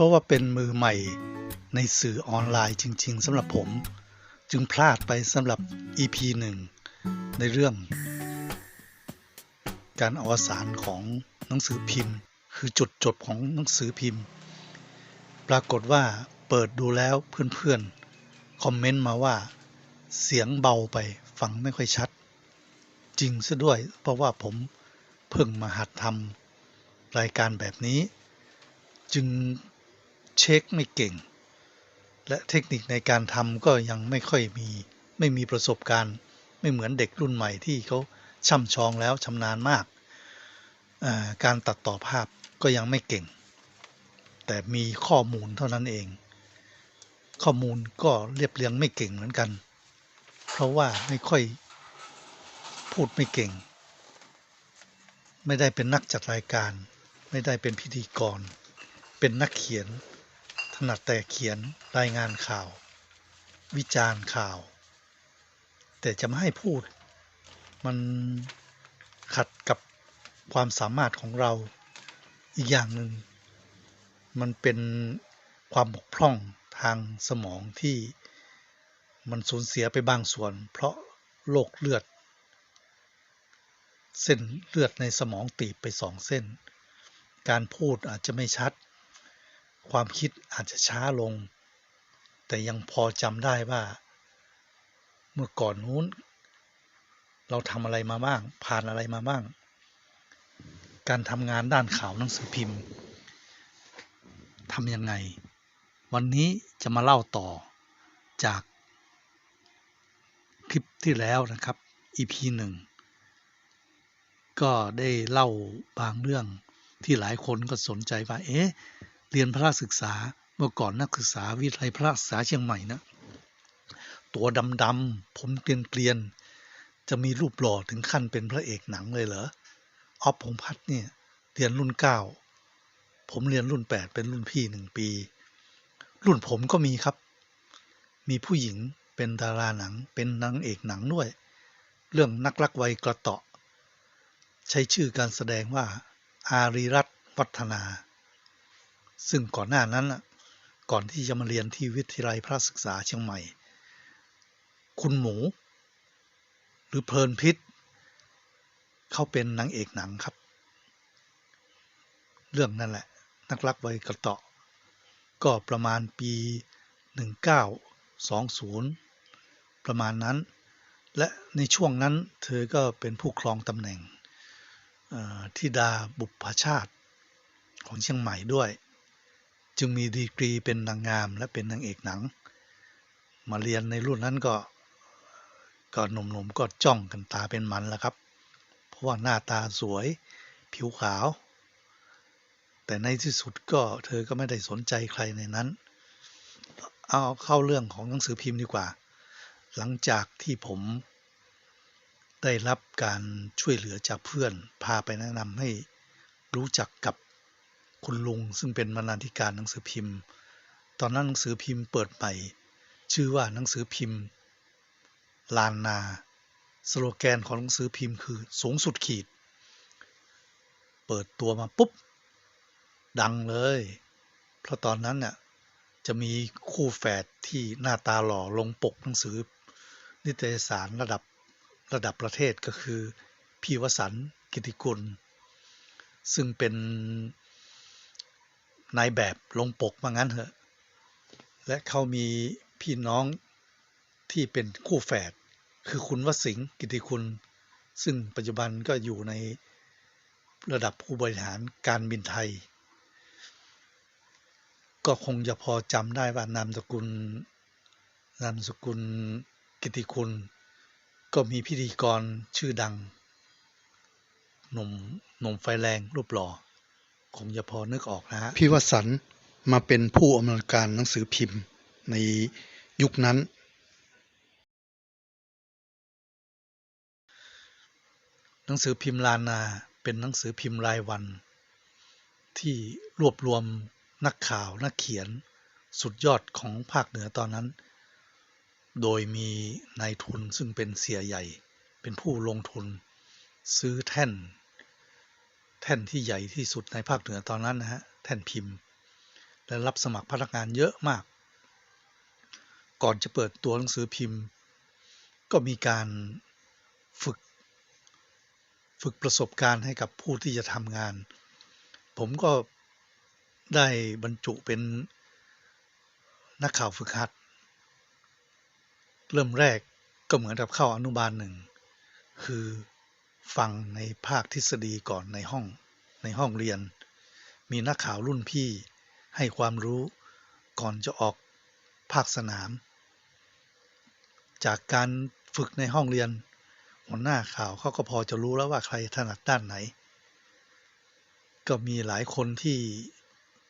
ราะว่าเป็นมือใหม่ในสื่อออนไลน์จริง ๆสำหรับผม จึงพลาดไปสำหรับ EP 1 ในเรื่อง การอวสานของหนังสือพิมพ์ คือจุดจบของหนังสือพิมพ์ ปรากฏว่าเปิดดูแล้วเพื่อนๆ คอมเมนต์มาว่า เสียงเบาไปฟังไม่ค่อยชัด จริงซะด้วยเพราะว่าผมเพิ่งมาหัดทำรายการแบบนี้ จึง เช็คไม่เก่ง และเทคนิคในการทำก็ยังไม่ค่อยมีไม่มีประสบการณ์ ไม่เหมือนเด็กรุ่นใหม่ที่เขาช่ำชองแล้วชำนาญมากาการตัดต่อภาพก็ยังไม่เก่ง แต่มีข้อมูลเท่านั้นเอง ข้อมูลก็เรียบเรียงไม่เก่งเหมือนกัน เพราะว่าไม่ค่อยพูดไม่เก่ง ไม่ได้เป็นนักจัดรายการ ไม่ได้เป็นพิธีกร เป็นนักเขียน ถนัดแต่เขียนรายงานข่าว วิจารณ์ข่าว แต่จะไม่ให้พูด มันขัดกับความสามารถของเราอีกอย่างหนึ่ง มันเป็นความบกพร่องทางสมองที่มันสูญเสียไปบางส่วน เพราะโรคเลือด เส้นเลือดในสมองตีบไปสองเส้น การพูดอาจจะไม่ชัด ความคิดอาจจะช้าลง แต่ยังพอจำได้ว่า เมื่อก่อนนู้น เราทำอะไรมาบ้าง ผ่านอะไรมาบ้าง การทำงานด้านข่าวหนังสือพิมพ์ทำยังไง วันนี้จะมาเล่าต่อจากคลิปที่แล้วนะครับ EP 1ก็ได้เล่าบางเรื่องที่หลายคนก็สนใจว่า เอ๊ะ เรียนพระศึกษาเมื่อก่อนนักศึกษาวิทยาลัยพระศึกษาเชียงใหม่นะตัวดำๆผมเกลียนๆจะมีรูปหล่อถึงขั้นเป็นพระเอกหนังเลยเหรอออฟพงพัฒน์เนี่ยเรียนรุ่นเก้าผมเรียนรุ่นแปดเป็นรุ่นพี่หนึ่งปี รุ่นผมก็มีครับ มีผู้หญิงเป็นดาราหนังเป็นนางเอกหนังด้วย เรื่องนักรักวัยกระเตาะ ใช้ชื่อการแสดงว่า อารีรัตน์วัฒนา ซึ่งก่อนหน้านั้นน่ะก่อนที่จะมาเรียนที่วิทยาลัยพระศึกษาเชียงใหม่ คุณหมู หรือเพลินพิษ เขาเป็นนางเอกหนังครับ เรื่องนั่นแหละ นักรักวัยกระเตาะ ก็ประมาณปี 1920 ประมาณนั้น และในช่วงนั้นเธอก็เป็นผู้ครองตำแหน่งทิดาบุพชาติของเชียงใหม่ด้วย จึงมีดีกรีเป็นนางงามและเป็นนางเอกหนัง มาเรียนในรุ่นนั้นก็ก็หนุ่มๆก็จ้องกันตาเป็นมันแล้วครับ เพราะว่าหน้าตาสวย ผิวขาว แต่ในที่สุดก็เธอก็ไม่ได้สนใจใครในนั้น เอาเข้าเรื่องของหนังสือพิมพ์ดีกว่า หลังจากที่ผมได้รับการช่วยเหลือจากเพื่อนพาไปแนะนำให้รู้จักกับ คุณลุงซึ่งเป็นบรรณาธิการหนังสือพิมพ์ ตอนนั้นหนังสือพิมพ์เปิดใหม่ ชื่อว่าหนังสือพิมพ์ ลานนา สโลแกนของหนังสือพิมพ์คือสูงสุดขีด เปิดตัวมาปุ๊บ ดังเลย เพราะตอนนั้นน่ะจะมีคู่แฝดที่หน้าตาหล่อลงปกหนังสือ นิตยสารระดับระดับประเทศก็คือ พี่วสันต์กิติกุล ซึ่งเป็น นายแบบลงปกว่างั้นเถอะ และเขามีพี่น้องที่เป็นคู่แฝดคือคุณวสิงห์กิติคุณ ซึ่งปัจจุบันก็อยู่ในระดับผู้บริหารการบินไทย ก็คงจะพอจำได้ว่านามสกุลนามสกุลกิติคุณ ก็มีพิธีกรชื่อดังหนุ่มหนุ่มไฟแรงรูปหล่อ คงจะพอนึกออกนะฮะพี่วสันต์มาเป็นผู้อำนวยการหนังสือพิมพ์ในยุคนั้น หนังสือพิมพ์ลานาเป็นหนังสือพิมพ์รายวัน ที่รวบรวมนักข่าวนักเขียนสุดยอดของภาคเหนือตอนนั้น โดยมีนายทุนซึ่งเป็นเสียใหญ่ เป็นผู้ลงทุนซื้อแท่น แท่นที่ใหญ่ที่สุดในภาคเหนือตอนนั้นนะฮะแท่นพิมพ์ และรับสมัครพนักงานเยอะมาก ก่อนจะเปิดตัวหนังสือพิมพ์ ก็มีการฝึก ฝึกประสบการณ์ให้กับผู้ที่จะทำงาน ผมก็ได้บรรจุเป็นนักข่าวฝึกหัด เริ่มแรกก็เหมือนกับเข้าอนุบาลหนึ่ง คือ ฟังในภาคทฤษฎีก่อนในห้องในห้องเรียน มีนักข่าวรุ่นพี่ให้ความรู้ก่อนจะออกภาคสนาม จากการฝึกในห้องเรียน หัวหน้าข่าวเขาก็พอจะรู้แล้วว่าใครถนัดด้านไหน ก็มีหลายคนที่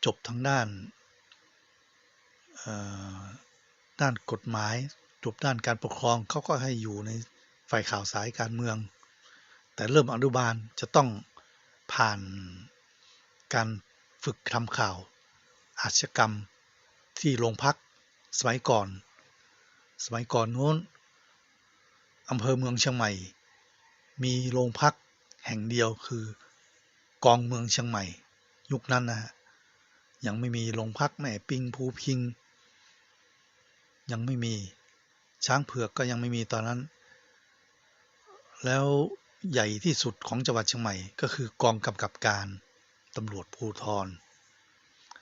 จบทางด้านด้านกฎหมายจบด้านการปกครองเขาก็ให้อยู่ในฝ่ายข่าวสายการเมือง แต่เริ่มอนุบาลจะต้องผ่านการฝึกทำข่าว อาชญากรรมที่โรงพักสมัยก่อน สมัยก่อนนู้นอำเภอเมืองเชียงใหม่ มีโรงพักแห่งเดียวคือกองเมืองเชียงใหม่ ยุคนั้นนะฮะยังไม่มีโรงพักแม่ปิงภูพิง ยังไม่มีช้างเผือกก็ยังไม่มีตอนนั้น แล้ว ใหญ่ที่สุดของจังหวัดเชียงใหม่ ก็คือกองกำกับการตำรวจภูธร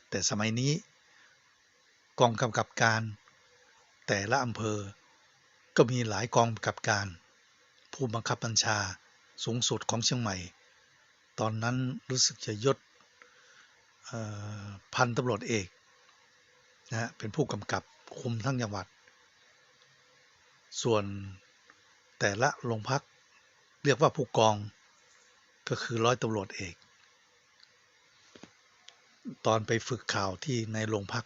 แต่สมัยนี้กองกำกับการแต่ละอำเภอ ก็มีหลายกองกำกับการ ผู้บังคับบัญชาสูงสุดของเชียงใหม่ ตอนนั้นรู้สึกจะยศพันตำรวจเอกนะเป็นผู้กำกับคุมทั้งจังหวัด ส่วนแต่ละโรงพัก เรียกว่าผู้กองก็คือร้อยตำรวจเอก ตอนไปฝึกข่าวที่ในโรงพัก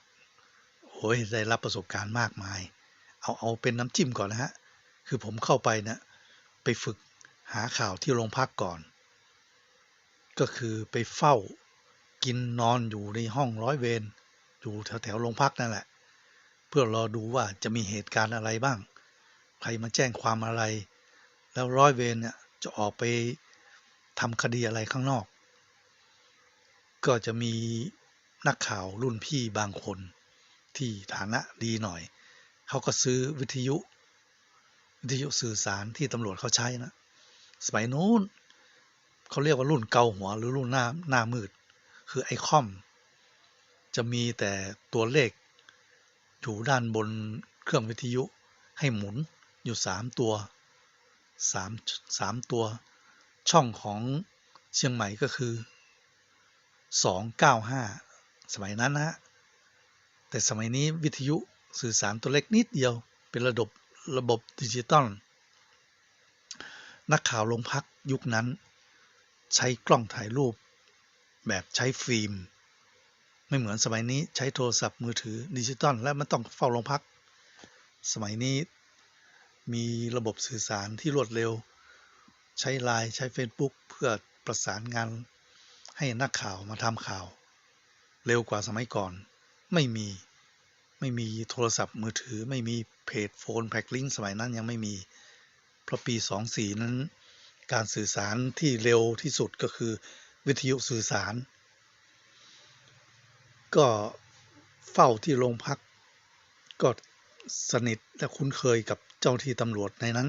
โอ้ยได้รับประสบการณ์มากมาย เอาเอาเป็นน้ำจิ้มก่อนนะฮะ คือผมเข้าไปนะไปฝึกหาข่าวที่โรงพักก่อน ก็คือไปเฝ้ากินนอนอยู่ในห้องร้อยเวรอยู่แถวแถวโรงพักนั่นแหละ เพื่อรอดูว่าจะมีเหตุการณ์อะไรบ้าง ใครมาแจ้งความอะไร แล้วร้อยเวรเนี่ย จะออกไปทำคดีอะไรข้างนอก ก็จะมีนักข่าวรุ่นพี่บางคนที่ฐานะดีหน่อย เขาก็ซื้อวิทยุ วิทยุสื่อสารที่ตำรวจเขาใช้นะ สมัยนู้นเขาเรียกว่ารุ่นเกาหัวหรือรุ่นหน้าหน้ามืด คือไอคอม จะมีแต่ตัวเลขอยู่ด้านบนเครื่องวิทยุให้หมุนอยู่สามตัว สามสามตัวช่องของเชียงใหม่ก็คือ 295 สมัยนั้นนะแต่สมัยนี้วิทยุสื่อสารตัวเล็กนิดเดียวเป็นระบบระบบดิจิตอลนักข่าวลงพักยุคนั้น ใช้กล้องถ่ายรูป แบบใช้ฟิล์ม ไม่เหมือนสมัยนี้ใช้โทรศัพท์มือถือดิจิตอลและมันต้องเฝ้าลงพัก สมัยนี้ มีระบบสื่อสารที่รวดเร็ว ใช้ไลน์ใช้ Facebook เพื่อประสานงานให้นักข่าวมาทำข่าว เร็วกว่าสมัยก่อน ไม่มีไม่มีโทรศัพท์มือถือไม่มีเพจโฟนแพ็กลิงสมัยนั้นยังไม่มีเพราะปี 24 นั้น การสื่อสารที่เร็วที่สุดก็คือวิทยุสื่อสาร ก็เฝ้าที่โรงพักก็สนิทและคุ้นเคยกับ เจ้าที่ตำรวจในนั้น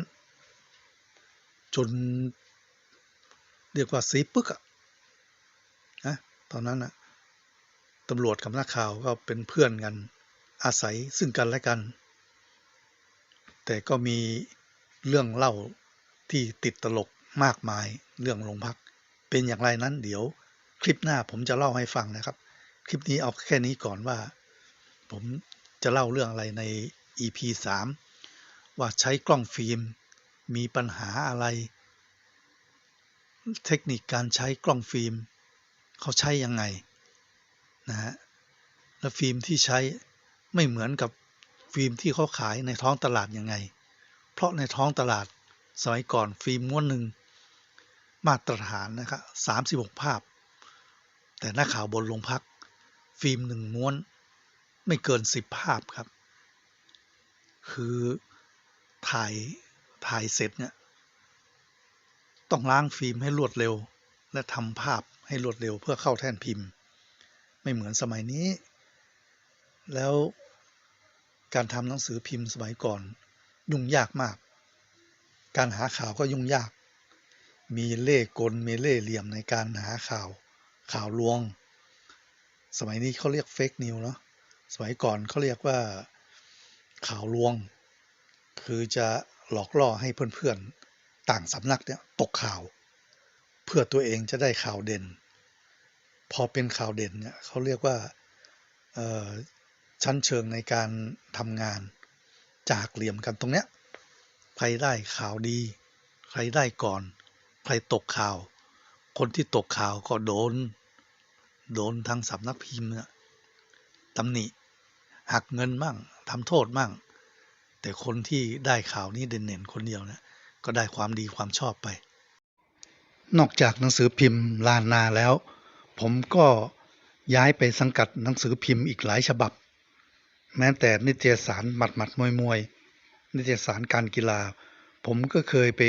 จนเรียกว่าสีปึกอะนะตอนนั้นนะตำรวจกับนักข่าวก็เป็นเพื่อนกันอาศัยซึ่งกันและกัน แต่ก็มีเรื่องเล่าที่ติดตลกมากมายเรื่องโรงพัก เป็นอย่างไรนั้นเดี๋ยวคลิปหน้าผมจะเล่าให้ฟังนะครับ คลิปนี้เอาแค่นี้ก่อนว่า ผมจะเล่าเรื่องอะไรใน EP 3 ว่าใช้กล้องฟิล์ม มีปัญหาอะไร เทคนิคการใช้กล้องฟิล์ม เขาใช้ยังไงนะฮะและฟิล์มที่ใช้ไม่เหมือนกับฟิล์มที่เขาขายในท้องตลาดยังไง เพราะในท้องตลาดสมัยก่อนฟิล์มม้วนหนึ่งมาตรฐานนะครับสามสิบหกภาพ แต่หน้าข่าวบนโรงพัก ฟิล์มหนึ่งม้วน ไม่เกินสิบภาพครับ คือ ถ่ายถ่ายเสร็จเนี่ยต้องล้างฟิล์มให้รวดเร็ว และทำภาพให้รวดเร็วเพื่อเข้าแท่นพิมพ์ ไม่เหมือนสมัยนี้ แล้วการทำหนังสือพิมพ์สมัยก่อน ยุ่งยากมาก การหาข่าวก็ยุ่งยาก มีเล่กลมีเล่เหลี่ยมในการหาข่าวข่าวลวง สมัยนี้เขาเรียกเฟกนิวเนาะสมัยก่อนเขาเรียกว่าข่าวลวง คือจะหลอกล่อให้เพื่อนๆ ต่างสำนักเนี่ยตกข่าว เพื่อตัวเองจะได้ข่าวเด่น พอเป็นข่าวเด่นเนี่ยเขาเรียกว่าชั้นเชิงในการทำงานจากเหลี่ยมกันตรงเนี้ยใครได้ข่าวดี ใครได้ก่อน ใครตกข่าว คนที่ตกข่าวก็โดน โดนทางสำนักพิมพ์เนี่ยตำหนิหักเงินมั่งทำโทษมั่ง แต่คนที่ได้ข่าวนี้เด่นๆคนเดียวเนี่ยก็ได้ความดีความชอบไป นอกจากหนังสือพิมพ์ลานนาแล้ว ผมก็ย้ายไปสังกัดหนังสือพิมพ์อีกหลายฉบับ แม้แต่นิตยสารหมัดหมัดมวยมวยนิตยสารการกีฬา ผมก็เคยไป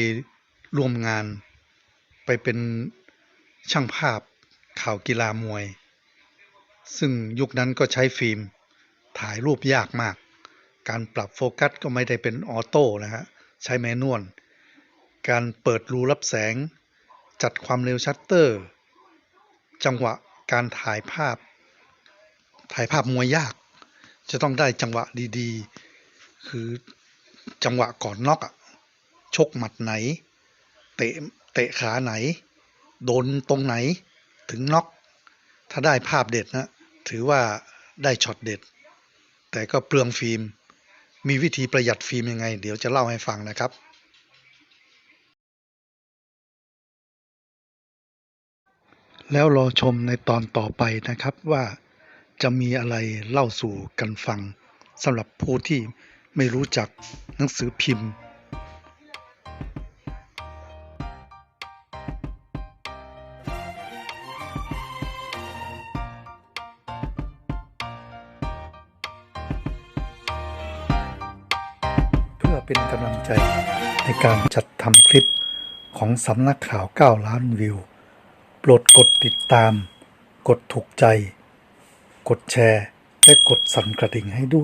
ร่วมงาน ไปเป็นช่างภาพข่าวกีฬามวย ซึ่งยุคนั้นก็ใช้ฟิล์มถ่ายรูปยากมาก การปรับโฟกัสก็ไม่ได้เป็นออโต้นะฮะใช้แมนนวลการเปิดรูรับแสง จัดความเร็วชัตเตอร์ จังหวะการถ่ายภาพ ถ่ายภาพมวยยาก จะต้องได้จังหวะดีๆ คือจังหวะก่อนน็อกอะชกหมัดไหน เตะเตะขาไหน โดนตรงไหนถึงน็อกถ้าได้ภาพเด็ดนะ ถือว่าได้ช็อตเด็ด แต่ก็เปลืองฟิล์ม มีวิธีประหยัดฟิล์มยังไง เดี๋ยวจะเล่าให้ฟังนะครับ แล้วรอชมในตอนต่อไปนะครับว่าจะมีอะไรเล่าสู่กันฟังสำหรับผู้ที่ไม่รู้จักหนังสือพิมพ์ เป็นกำลังใจในการจัดทำคลิปของสำนักข่าว 9 ล้านวิว โปรดกดติดตาม กดถูกใจ กดแชร์ และกดสั่นกระดิ่งให้ด้วย